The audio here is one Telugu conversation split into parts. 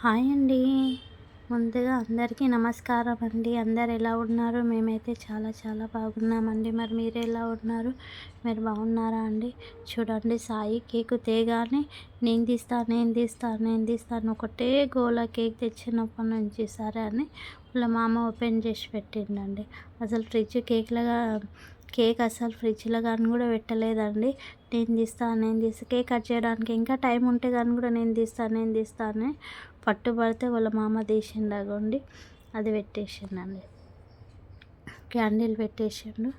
హాయ్ అండి. ముందుగా అందరికీ నమస్కారం అండి. అందరు ఎలా ఉన్నారు? మేమైతే చాలా చాలా బాగున్నామండి. మరి మీరు ఎలా ఉన్నారు? మీరు బాగున్నారా అండి? చూడండి సాయి కేక్ తేగానే నేను తీస్తాను నేను తీస్తాను నేను తీస్తాను ఒకటే గోలా కేక్ తెచ్చినప్పటి నుంచి సరే అని వాళ్ళ మామ ఓపెన్ చేసి పెట్టిండండి అసలు ఫ్రిడ్జ్ కేక్లాగా కేక్ అసలు ఫ్రిడ్జ్లో కానీ కూడా పెట్టలేదండి. నేను తీస్తాను నేను తీస్తా కేక్ కట్ చేయడానికి ఇంకా టైం ఉంటే కానీ కూడా నేను తీస్తాను నేను తీస్తాను పట్టుబడితే వాళ్ళ మామ తీసిండగండి. అది పెట్టేసిండండి. క్యాండిల్ పెట్టేసిండు.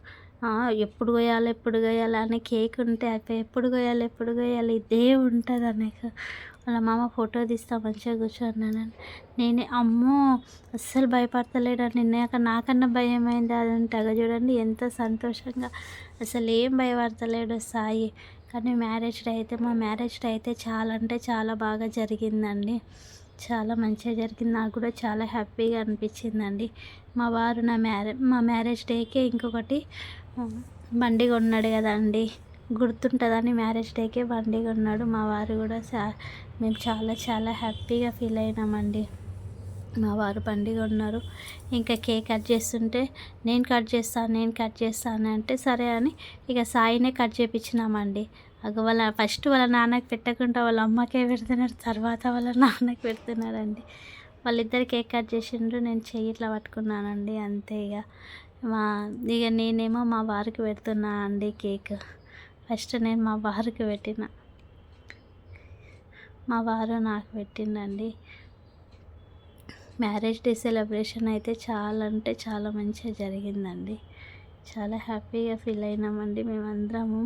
ఎప్పుడు కొయ్యాలి ఎప్పుడు కొయ్యాలి అని కేక్ ఉంటే అయిపోయి ఎప్పుడు కొయ్యాలి ఎప్పుడు కొయ్యాలి ఇదే ఉంటుంది అనేక. వాళ్ళ మామ ఫోటో తీస్తా మంచిగా కూర్చున్నాను నేనే అమ్మో అస్సలు భయపడతలేడని నిన్నాక నాకన్నా భయం అయింది అది తెగ చూడండి ఎంత సంతోషంగా. అసలు ఏం భయపడతలేడు సాయి. కానీ మ్యారేజ్ డే అయితే మా మ్యారేజ్ డే అయితే చాలా అంటే చాలా బాగా జరిగిందండి. చాలా మంచిగా జరిగింది. నాకు కూడా చాలా హ్యాపీగా అనిపించిందండి. మా వారు నా మ్యారే మా మ్యారేజ్ డేకే ఇంకొకటి బండి కొన్నాడు కదండి గుర్తుంటుందని మ్యారేజ్ డేకే బండి కొన్నాడు. మా వారు కూడా చా మేము చాలా చాలా హ్యాపీగా ఫీల్ అయినామండి. మా వారు బండి కొన్నారు. ఇంకా కేక్ కట్ చేస్తుంటే నేను కట్ చేస్తాను నేను కట్ చేస్తాను అంటే సరే అని ఇక సాయినే కట్ చేపించినామండి. అగ వాళ్ళ ఫస్ట్ వాళ్ళ నాన్నకి పెట్టకుండా వాళ్ళ అమ్మకే పెడుతున్నారు. తర్వాత వాళ్ళ నాన్నకి పెడుతున్నారండి. వాళ్ళిద్దరు కేక్ కట్ చేసిండ్రు. నేను చెయ్యి ఇట్లా పట్టుకున్నానండి. అంతే ఇక. మా ఇక నేనేమో మా వారికి పెడుతున్నా అండి కేక్. ఫస్ట్ నేను మా వారికి పెట్టిన. మా వారు నాకు పెట్టిండండి. మ్యారేజ్ డే సెలబ్రేషన్ అయితే చాలా అంటే చాలా మంచిగా జరిగిందండి. చాలా హ్యాపీగా ఫీల్ అయినామండి మేమందరము.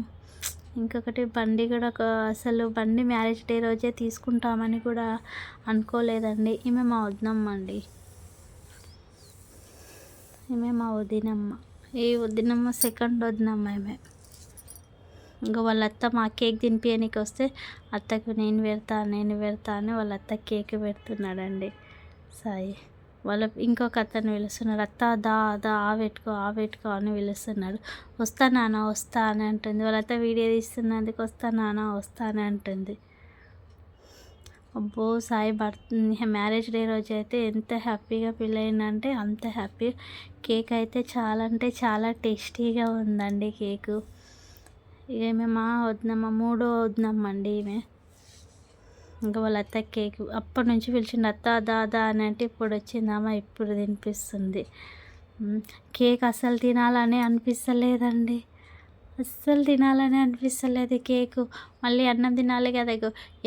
ఇంకొకటి బండి కూడా ఒక అసలు బండి మ్యారేజ్ డే రోజే తీసుకుంటామని కూడా అనుకోలేదండి. ఈమె మా వద్దమ్మండి అండి ఈమె మా వదినమ్మ. ఈ వదినమ్మ సెకండ్ వదినమ్మ ఈమె ఇంకా వాళ్ళ అత్త మా కేక్ తినిపించడానికి వస్తే అత్తకు నేను పెడతా నేను పెడతా అని వాళ్ళ అత్త కేక్ పెడుతున్నాడండి. సాయి. వాళ్ళ ఇంకొక అతను పిలుస్తున్నాడు అత్త దా దా ఆ పెట్టుకో ఆ పెట్టుకో అని పిలుస్తున్నాడు వస్తా నాన్న వస్తా అని అంటుంది. వాళ్ళతో వీడియో తీస్తున్నందుకు వస్తా నాన్న వస్తా అని అంటుంది. అబ్బో సాయి బర్త్ మ్యారేజ్ డే రోజు అయితే ఎంత హ్యాపీగా ఫీల్ అయిందంటే అంత హ్యాపీ. కేక్ అయితే చాలా అంటే చాలా టేస్టీగా ఉందండి కేకు. ఇక మా వద్దామా మూడో వద్దామండి ఈమె. ఇంకా వాళ్ళ అత్త కేక్ అప్పటి నుంచి పిలిచిండు అత్త దాదా అని అంటే ఇప్పుడు వచ్చిందామా ఇప్పుడు తినిపిస్తుంది. కేక్ అసలు తినాలని అనిపిస్తలేదండి. అస్సలు తినాలని అనిపిస్తలేదు కేకు. మళ్ళీ అన్నం తినాలి కదా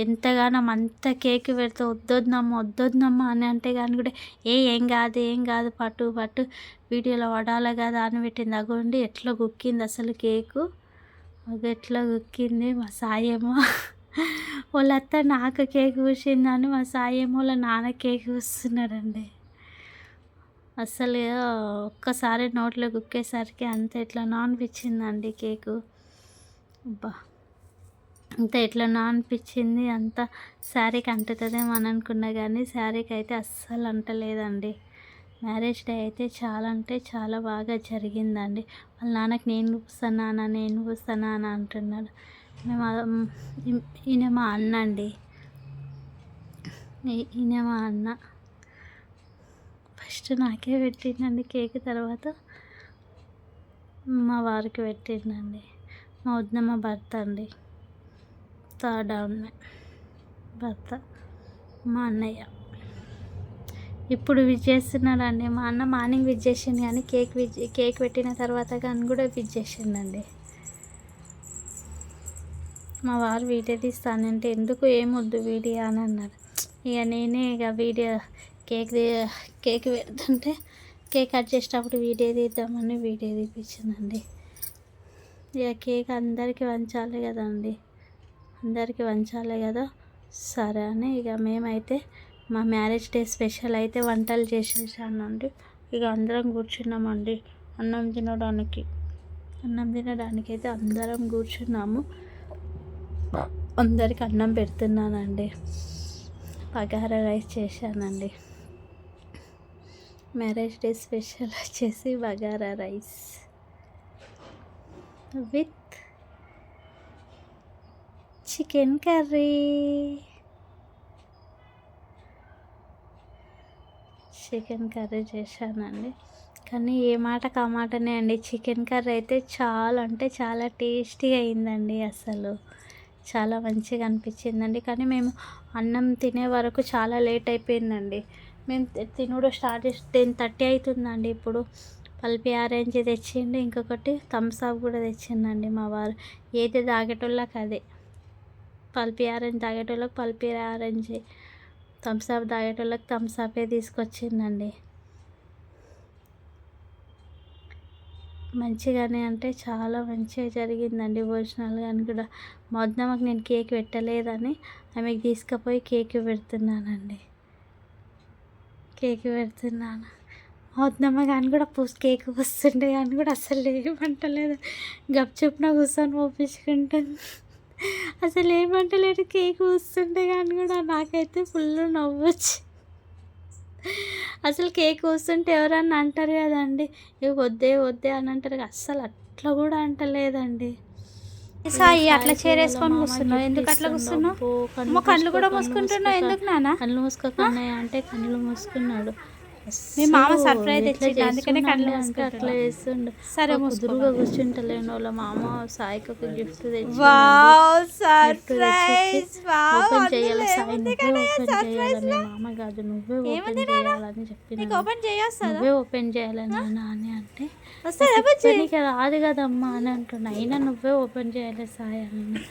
ఎంతగానో అంత కేక్ పెడితే వద్దొద్దమ్మ వద్దొద్దమ్మ అని అంటే కానీ కూడా ఏ ఏం కాదు ఏం కాదు పట్టు పట్టు వీడియోలో వడాలి కదా అని పెట్టింది. అగోండి ఎట్లా గుక్కింది అసలు కేకు? ఎట్లా గుక్కింది మా సాయేమో వాళ్ళ అత్త నాకు కేక్ కూసిందని మా సాయేమో వాళ్ళ నాన్న కేక్ కూస్తున్నాడండి అసలు ఒక్కసారి నోట్లో గుక్కేసరికి అంత ఎట్లనో అనిపించిందండి కేకు? అబ్బా! అంత ఎట్లనో అనిపించింది అంత శారీకి అంటుతుందేమో అని అనుకున్నా కానీ శారీకి అయితే అస్సలు అంటలేదండి. మ్యారేజ్ డే అయితే చాలా అంటే చాలా బాగా జరిగిందండి. వాళ్ళ నాన్నకి నేను పూస్తానా నేను పూస్తానా అని అంటున్నాడు ఈయన మా అన్న అండి. ఈయన మా అన్న. ఫస్ట్ నాకే పెట్టిండండి కేక్ తర్వాత మా వారికి పెట్టిండండి మా వదిన మా భర్త అండి. థర్డ్ ఆమె భర్త మా అన్నయ్య. ఇప్పుడు విజ్ చేస్తున్నాడండి. మా అన్న మార్నింగ్ విజ్ చేసిండు కానీ కేక్ విజ్ కేక్ పెట్టిన తర్వాత కానీ కూడా విజ్ చేసిండండి. మా వారు వీడియో తీస్తానంటే ఎందుకు ఏమొద్దు వీడియో అని అన్నారు. ఇక నేనే ఇక వీడియో కేక్ కేక్ పెడుతుంటే కేక్ కట్ చేసేటప్పుడు వీడియో తీద్దామని వీడియో తీపించిందండి ఇక కేక్ అందరికీ వంచాలి కదండి. అందరికీ వంచాలి కదా? సరే అని ఇక మేమైతే మా మ్యారేజ్ డే స్పెషల్ అయితే వంటలు చేసేసానండి. ఇక అందరం కూర్చున్నామండి. అన్నం తినడానికి అన్నం తినడానికి అయితే అందరం కూర్చున్నాము. అందరికి అన్నం పెడుతున్నానండి. పగార రైస్ చేశానండి. మ్యారేజ్ డే స్పెషల్ వచ్చేసి bagara rice with chicken curry. Chicken curry చేశానండి. కానీ ఏ మాట కా మాటనే అండి. చికెన్ కర్రీ అయితే చాలా అంటే చాలా టేస్టీగా అయిందండి అసలు. చాలా మంచిగా అనిపించిందండి. కానీ మేము అన్నం తినే వరకు చాలా లేట్ అయిపోయిందండి. మేము తి- తినుడు స్టార్ట్ చేసి టెన్ థర్టీ అవుతుందండి ఇప్పుడు. పల్పి ఆరెంజ్ తెచ్చిండు ఇంకొకటి థమ్స్ అప్ కూడా తెచ్చిండండి మా వారు. ఏది తాగేటోళ్ళకి అదే. పల్పి ఆరెంజ్ తాగేటోళ్ళకి పల్పి ఆరెంజ్ థమ్స్ అప్ తాగేటోళ్ళకి థమ్స్ అపే తీసుకొచ్చిందండి మంచిగానే అంటే చాలా మంచిగా జరిగిందండి భోజనాలు కానీ కూడా. మొదట మాకు నేను కేక్ పెట్టలేదని ఆమెకు తీసుకుపోయి కేక్ పెడుతున్నానండి. కేక్ పెడుతున్నాను. మా వద్దమ్మ కానీ కూడా పూసి కేక్ వస్తుండే కానీ కూడా అసలు ఏమంటలేదు గప్చుప్న కూర్చొని పంపించుకుంటుంది అసలు ఏమంటలేదు కేక్ వస్తుండే కానీ కూడా నాకైతే ఫుల్ నవ్వొచ్చు అసలు కేక్ వస్తుంటే ఎవరన్నా అంటారు కదండి ఇవి వద్దే వద్దే అని అంటారు కదా, అస్సలు అట్లా కూడా అంటలేదండి. సాయి అట్లా చేరేసుకొని కూర్చున్నావు? ఎందుకు అట్లా కూర్చున్నావు? కళ్ళు కూడా మూసుకుంటున్నావు? ఎందుకు నాన్న? కళ్ళు మూసుకోకున్నాయి అంటే కళ్ళు మూసుకున్నాడు. మీ మామ ఎట్లా ఇచ్చిండు, అందుకనే కళ్ళు అట్లా చేస్తుండు. సరే. కుదురుగా కూర్చుంటలేను వాళ్ళ మామ సాయికి ఒక గిఫ్ట్ తెచ్చి వావ్ సర్ప్రైజ్ వావ్ ఓపెన్ చేయాలి సాయి? నువ్వే ఓపెన్ చేయాలని మామ కాదు నువ్వే ఓపెన్ చేయాలని చెప్పిన. నీకు ఓపెన్ చేయొస్తుందా? నువ్వే ఓపెన్ చేయాలి నాన్న అని అంటే? నీకు రాదు కదమ్మా అని అంటున్నా అయినా నువ్వే ఓపెన్ చేయాలి సాయి అని.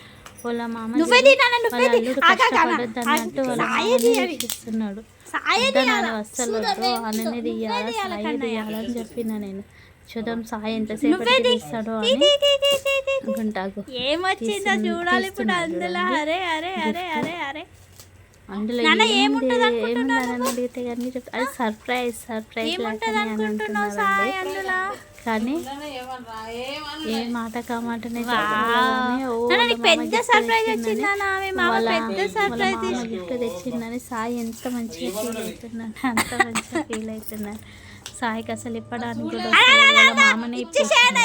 వాళ్ళ మామ నువ్వే తినాలి, నువ్వే వాళ్ళ తి- అల్లుడు ఆగు, ఆగు, ఆగు. కష్టపడొద్దు అన్నట్టు వాళ్ళ సాయి మామని తీయాలి. ఇస్తున్నాడు సాయి వద్దన్నాడు అస్సలు వద్దు అనేది తీయాలి సాయి తీయాలని చెప్పిన నేను. చూద్దాం సాయి ఎంతసేపు తీస్తాడో అని. ఏమొచ్చిందో చూడాలి ఇప్పుడు అందులో. అరే అరే అరే అరే అరే. అందులో అడిగితే కానీ చెప్తా అది సర్ప్రైజ్ సర్ప్రైజ్ అని అందులో? కానీ ఏ మాట కామాటనే పెద్ద సర్ప్రైజ్ వచ్చిందా మీ మామ పెద్ద సర్ప్రైజ్ గిఫ్ట్ తెచ్చిందని సాయి ఎంత మంచిగా ఫీల్ అవుతున్నాడు అంత మంచిగా ఫీల్ అవుతున్నాడు సాయికి అసలు ఇప్పడానికి కూడా మామనే ఇచ్చేసాను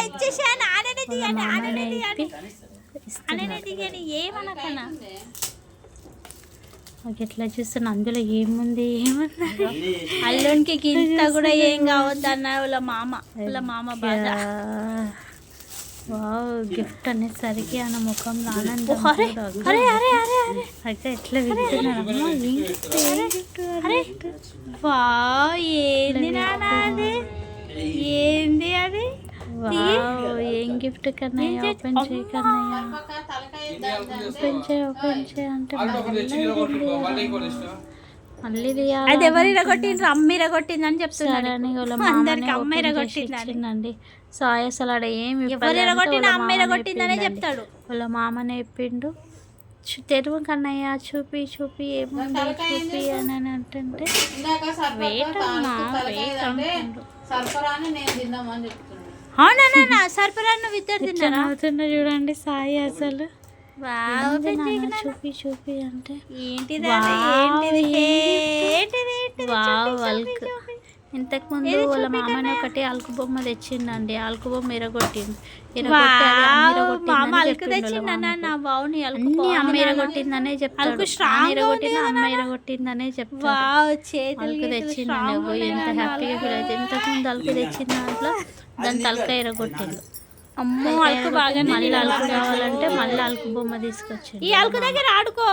నాకు ఎట్లా చూస్తున్నా? అందులో ఏముంది? ఏముంది అల్లునికి ఇంత కూడా ఏం కావద్దన్న వాళ్ళ మామ. వాళ్ళ మామ బాధ. వావ్ గిఫ్ట్ అనేసరికి ఆయన ముఖం ఆనందం అరే. అరే అరే అరే అరే. అయితే ఎట్లా వింటున్నారమ్మా వా ఏంది నాన్న అది? ఏంది అది? ఏం గిఫ్ట్ కన్నయ్య? ఓపెన్ చేయి? కన్నయ్య. ఓపెన్ చేయి ఓపెన్ చేయి అంటే మళ్ళీ తీయాలా? అది ఎవరు ఇరగొట్టిండ్రు అమ్మ ఇరగొట్టింది అని చెప్తున్నాడు అందరికి అమ్మ ఇచ్చిందండి. సాయి అసలు ఆడ ఏం ఎవరు ఇరగొట్టిన అమ్మ ఇరగొట్టిందనే. చెప్తాడు. వాళ్ళ మామనే చెప్పిండు. తెరువు కన్నయ్య చూపి చూపి ఏముంది? చూపి అని అని అంటుంటే వెయిట్ అమ్మా వెయిట్ అంటుండు. సరఫరాని నేను తిందామని చెప్తున్నాను అవునా సర్పరా నువ్వు ఇద్దరు తిన్నారా నవ్వుతుండో చూడండి సాయి అసలు. చూపి చూపి అంటే? ఏంటిది? ఏంటిది ఏంటిది? వావ్ వల్క్ ఇంతకు ముందు వాళ్ళ మామని ఒకటి అల్కు బొమ్మ తెచ్చిండండి. అల్కు బొమ్మ ఎరగొట్టింది అన్ని అమ్మ. ఇరగొట్టిందనే చెప్తాడు. ఉంది అమ్మ ఇరగొట్టిందనే చెప్తాడు. అల్కు తెచ్చిందండి ఎంత. హ్యాపీగా ఫీల్ అయితే ఇంతకు ముందు అల్కు తెచ్చిన దాంట్లో దాని తలకాయ ఎరగొట్టిండు. అమ్మో అల్కు బాగా మళ్ళీ అల్కు కావాలంటే మళ్ళీ అల్కు బొమ్మ తీసుకొచ్చిండు. ఈ అల్కు దగ్గర ఆడుకో.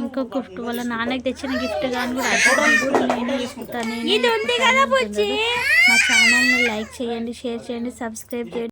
ఇంకో గిఫ్ట్ వాళ్ళ నాన్నకి తెచ్చిన గిఫ్ట్ కానీ కూడా నేనే మా ఛానల్ని లైక్ చేయండి షేర్ చేయండి సబ్స్క్రైబ్ చేయండి.